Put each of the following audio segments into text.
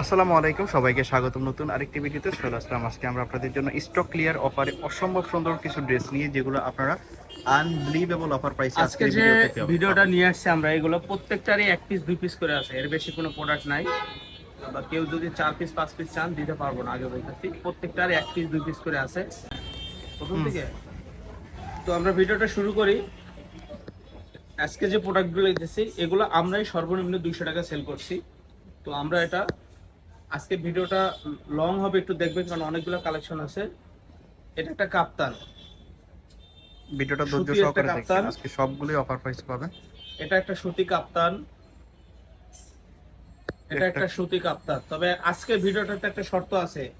আসসালামু আলাইকুম সবাইকে স্বাগতম নতুন আরেকটি ভিডিওতে। চলে আসলাম আজকে আমরা আপনাদের জন্য স্টক ক্লিয়ার অফারে অসম্ভব সুন্দর কিছু ড্রেস নিয়ে যেগুলো আপনারা আনবিলিভেবল অফার প্রাইসে আজকে যে ভিডিওটা নিয়ে আসছে আমরা এগুলো প্রত্যেকটারই এক পিস দুই পিস করে আছে। এর বেশি কোনো প্রোডাক্ট নাই। বা কেউ যদি চার পিস পাঁচ পিস চান দিতে পারব না আগে বলতেছি। প্রত্যেকটার এক পিস দুই পিস করে আছে। প্রথম থেকে তো আমরা ভিডিওটা শুরু করি। আজকে যে প্রোডাক্টগুলো দিতেছি এগুলো আমরাই সর্বনিম্ন দুইশো টাকা সেল করছি। তো আমরা এটা আজকে ভিডিওটা লং হবে একটু দেখবেন কারণ অনেকগুলো কালেকশন আছে। এটা একটা কাপ্তান। ভিডিওটা ধৈর্য সহকারে দেখবেন। আজকে সবগুলোই অফার প্রাইসে পাবেন। এটা একটা সুতি কাপ্তান। এটা একটা- সুতি কাপ্তান। তবে আজকে ভিডিওটাতে একটা শর্ত আছে।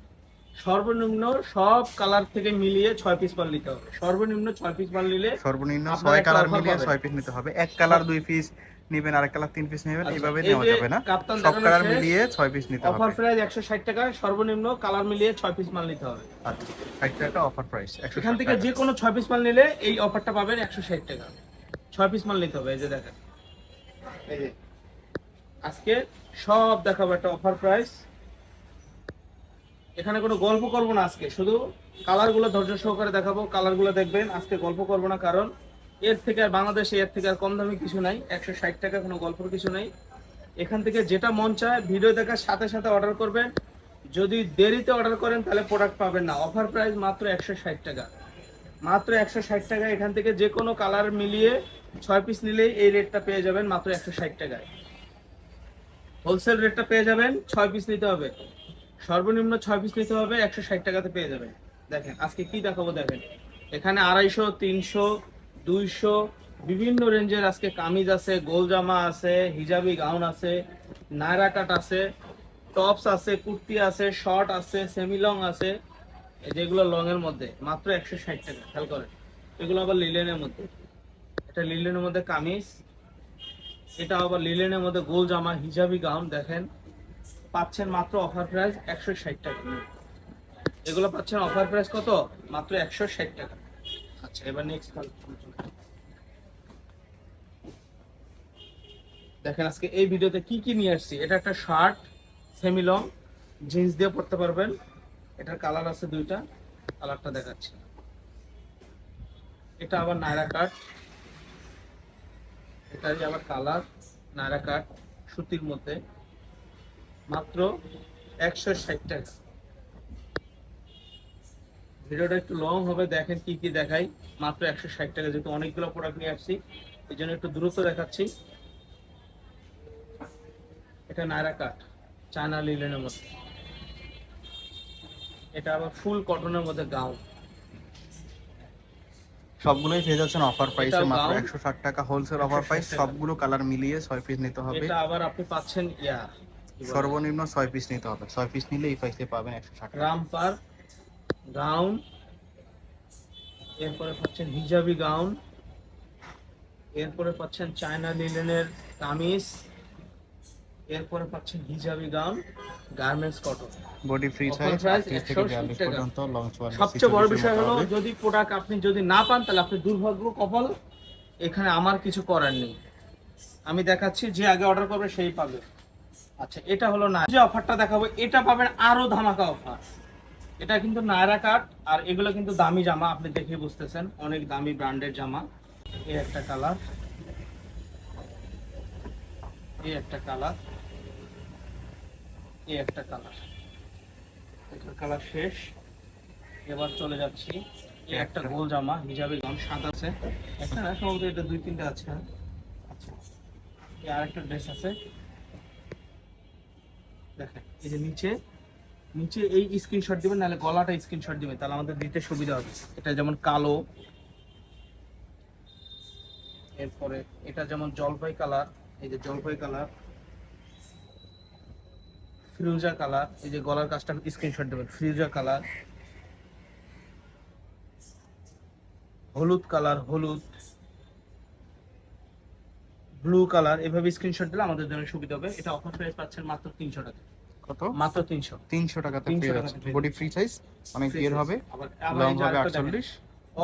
সর্বনিম্ন সব কালার থেকে মিলিয়ে ছয় পিস মাল নিতে হবে। সর্বনিম্ন ছয় পিস মাল নিলে সর্বনিম্ন আপনারা ছয় কালার মিলিয়ে পাবেন। ছয় পিস নিতে হবে। এক কালার দুই পিস নেবেন আরেক কালার তিন পিস নেবেন আচ্ছা, এইভাবে নেওয়া যাবে না। সব কালার মিলিয়ে ছয় পিস নিতে অফার প্রাইস একশো ষাট টাকা সর্বনিম্ন কালার মিলিয়ে ছয় পিস মাল নিতে হবে। আচ্ছা অফার প্রাইস এখান থেকে যে কোনো ছয় পিস মাল নিলে এই অফারটা পাবেন একশো ষাট টাকা। ছয় পিস মাল নিতে হবে এই যে দেখেন। এই যে আজকে সব দেখাবো একটা অফার প্রাইস এখানে কোনো গল্প করব না আজকে শুধু কালারগুলো ধৈর্য সহকারে দেখাবো কালারগুলো দেখবেন আজকে গল্প করব না কারণ এর থেকে আর বাংলাদেশে এর থেকে আর কম দামি কিছু নাই। একশো ষাট টাকা কোনো গল্পের কিছু নাই। এখান থেকে যেটা মন চায়, ভিডিও দেখার সাথে সাথে অর্ডার করবেন। যদি দেরিতে অর্ডার করেন, তাহলে প্রোডাক্ট পাবেন না। অফার প্রাইস মাত্র একশো ষাট টাকা। মাত্র একশো ষাট টাকা এখান থেকে যে কোনো কালার মিলিয়ে ছয় পিস নিলেই এই রেটটা পেয়ে যাবেন মাত্র একশো ষাট টাকায়। হোলসেল রেটটা পেয়ে যাবেন, ছয় পিস নিতে হবে। সর্বনিম্ন ছয় পিস নিতে হবে, একশো ষাট টাকাতে পেয়ে যাবেন। দেখেন, আজকে কি দেখাবো দেখেন। এখানে আড়াইশো, তিনশো দুইশো বিভিন্ন রেঞ্জের আজকে কামিজ আছে গোল জামা আছে, হিজাবি গাউন আছে, নায়রা কাট আছে, টপস আছে, কুর্তি আছে, শর্ট আছে সেমি লং আছে যেগুলো লং এর মধ্যে, মাত্র একশো ষাট টাকা, খেয়াল করেন। এগুলো আবার লিলেনের মধ্যে। এটা লিলেনের মধ্যে কামিজ, এটা আবার লিলেনের মধ্যে গোল জামা হিজাবি গাউন, দেখেন। পাচ্ছেন মাত্র অফার প্রাইস একশো ষাট টাকা। এগুলো পাচ্ছেন অফার প্রাইস কত? মাত্র একশো ষাট টাকা। আচ্ছা দেখেন, আজকে এই ভিডিওতে কি কি নিয়ে আসছি? এটা একটা শার্ট সেমি লং জিন্স দিয়ে পারবেন। এটার কালার আছে দুইটা কালারটা দেখাচ্ছি। এটা আবার নায়রা কাট এটারই আবার কালার নায়রা কাট সুতির মধ্যে। মাত্র একশো ষাট টাকা। ভিডিওটা একটু লং হবে দেখেন কি কি দেখাই। মাত্র একশো ষাট টাকা যেহেতু অনেকগুলো প্রোডাক্ট নিয়ে আসছি এই জন্য একটু দ্রুত দেখাচ্ছি। এটা নায়রা কাট চায়না লিলেনের মধ্যে এটা আবার ফুল কটনের মধ্যে গাউন সবগুলোই পেয়ে যাচ্ছেন অফার প্রাইসে মাত্র gown। একশো ষাট টাকা হোলসেল অফার প্রাইস সবগুলো কালার মিলিয়ে ছয় পিস নিতে হবে। এটা আবার আপনি পাচ্ছেন ইয়া সর্বনিম্ন ছয় পিস নিতে হবে। ছয় পিস নিলে এই প্রাইসে পাবেন একশো ষাট টাকা। রামপার গাউন এরপরে পাচ্ছেন হিজাবি গাউন এরপরে পাচ্ছেন চায়না লিলেনের কামিজ এরপরে পাচ্ছেন hijabi gown garments cotton. Body free size থেকে 160 বিয়াল্লিশ টাকা। পর্যন্ত লং চুয়াল্লিশ সবচেয়ে বড় বিষয় হলো যদি প্রোডাক্ট আপনি যদি না পান তাহলে আপনি দুর্ভাগ্য কপাল। এখানে আমার কিছু করার নেই। আমি দেখাচ্ছি যে আগে অর্ডার করবে সেই পাবে। আচ্ছা এটা হলো না। যে অফারটা দেখাবো এটা পাবেন আরও ধামাকা অফার এটা কিন্তু নায়রা কাট আর এগুলো কিন্তু দামি জামা আপনি দেখে বুঝতেছেন। অনেক দামি ব্র্যান্ডের জামা। এই একটা কালার। এই একটা কালার। এই একটা কালার। এটার কালার শেষ। এবার চলে যাচ্ছি। এই একটা। গোল জামা হিজাবি গাউন সাদা আছে। একটা না সম্ভবত এটা দুই তিনটা আছে? আচ্ছা। এই আরেকটা ড্রেস আছে। দেখেন এই যে নিচে নিচে এই স্ক্রিনশট দিবেন, নাহলে গলাটা স্ক্রিনশট দিবেন, তাহলে আমাদের দিতে সুবিধা হবে। এটা যেমন কালো, এরপরে এটা যেমন জলপাই কালার এই যে জলপাই কালার ফিরোজা কালার এই যে গলার কাজটা স্ক্রিনশট দেবেন, ফিরোজা কালার হলুদ কালার হলুদ ব্লু কালার এভাবে স্ক্রিনশট দিলে আমাদের জন্য সুবিধা হবে। এটা অফার প্রাইস পাচ্ছেন মাত্র তিনশো টাকা। কত? মাত্র তিনশো। তিনশো টাকাতে 300 পেয়ে টাকাতে যাচ্ছেন পেয়ে বডি ফ্রি সাইজ অনেক হবে। লং হবে আরেকটা দেখেন। আটচল্লিশ।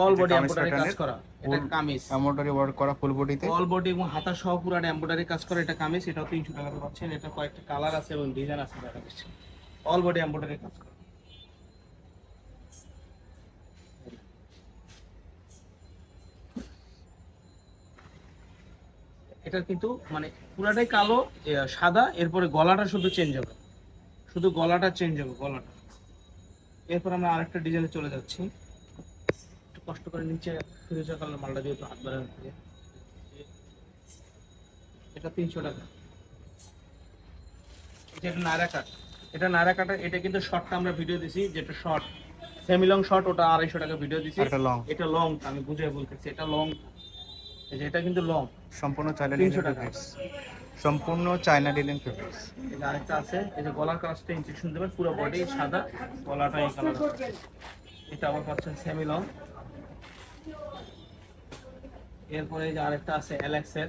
অল এটা বডি এমব্রয়ডারি কাজ করা। এটা কামিজ। এমব্রয়ডারি ওয়ার্ক করা ফুল বডিতে অল বডি এবং হাতা সহ পুরো এমব্রয়ডারি কাজ করা। এটা কামিজ এটাও তিনশো টাকাতে পাচ্ছেন। এটা কয়েকটা কালার আছে এবং ডিজাইন আছে দেখা যাচ্ছে। অল বডি এমব্রয়ডারি কাজ করা। এটা কিন্তু মানে পুরাটাই কালো সাদা এরপরে গলাটা শুধু চেঞ্জ হবে। শুধু গলাটা চেঞ্জ হবে গলাটা। এরপর আমরা আরেকটা ডিজাইনে চলে যাচ্ছি। একটু কষ্ট করে নিচে ফিরোজা কালার মালটা যেহেতু হাত বাড়ানো থাকে। এটা তিনশো টাকা। এটা নায়রা কাট এটা নায়রা কাটা এটা কিন্তু শর্টটা আমরা ভিডিও দিছি যেটা শর্ট সেমি লং শর্ট ওটা আড়াইশো টাকা ভিডিও দিছি। এটা লং এটা লং আমি বুঝে বলতেছি এটা লং এই যে এটা কিন্তু লং সম্পূর্ণ চাইলে 300 লিনেন টাকা। সম্পূর্ণ চায়না লিনেন ফেব্রিক্স আরেকটা আছে এই যে গলার কাজটা ইনজেকশন দেবেন পুরো বডি সাদা গলাটা এই কালার এটা আবার পাচ্ছেন সেমি লং এরপরে এই যে আরেকটা আছে এলেক্স এর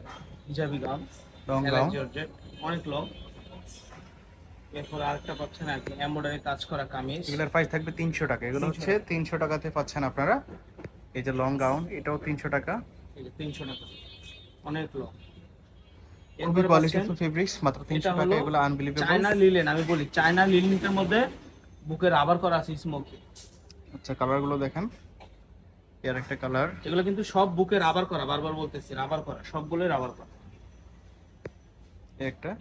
হিজাবি গাউন লং গাউন জর্জেট অনেক লং এরপরে আরেকটা পাচ্ছেন আর কি এমব্রয়ডারি কাজ করা কামিজ। এগুলোর প্রাইস থাকবে তিনশো টাকা। এগুলো হচ্ছে তিনশো টাকাতে পাচ্ছেন আপনারা। এই যে লং গাউন এটাও তিনশো টাকা। এই যে তিনশো টাকা। অনেক লং খুবই কোয়ালিটিফুল ফেব্রিক্স মাত্র তিনশো টাকা এগুলো আনবিলিভেবল চায়না লিলেন আমি বলি চায়না লিলেনের মধ্যে বুকে রাবার করা আছে স্মোকি আচ্ছা কালারগুলো দেখেন। এর একটা কালার এগুলো কিন্তু সব বুকে রাবার করা বারবার বলতেছি রাবার করা সবগুলোই রাবার করা। একটা।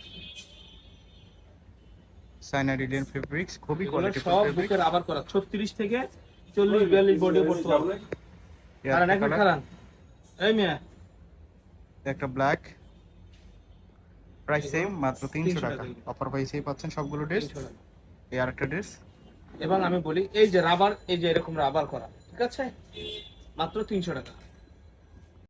চায়না লিনেন ফেব্রিক্স খুবই কোয়ালিটিফুল সব ফেব্রিক বুকে রাবার করা ছত্রিশ থেকে চল্লিশ বিয়াল্লিশ বডি পড়তে পারবে কারণ এখন খারান। এই মেয়ে। একটা ব্ল্যাক প্রাইস সেম মাত্র তিনশো 300 টাকা টাকা। অফার প্রাইসেই পাচ্ছেন সবগুলো ড্রেস এই আরেকটা ড্রেস এবং আমি বলি এই যে রাবার এই যে এরকম রাবার করা ঠিক আছে? মাত্র তিনশো টাকা।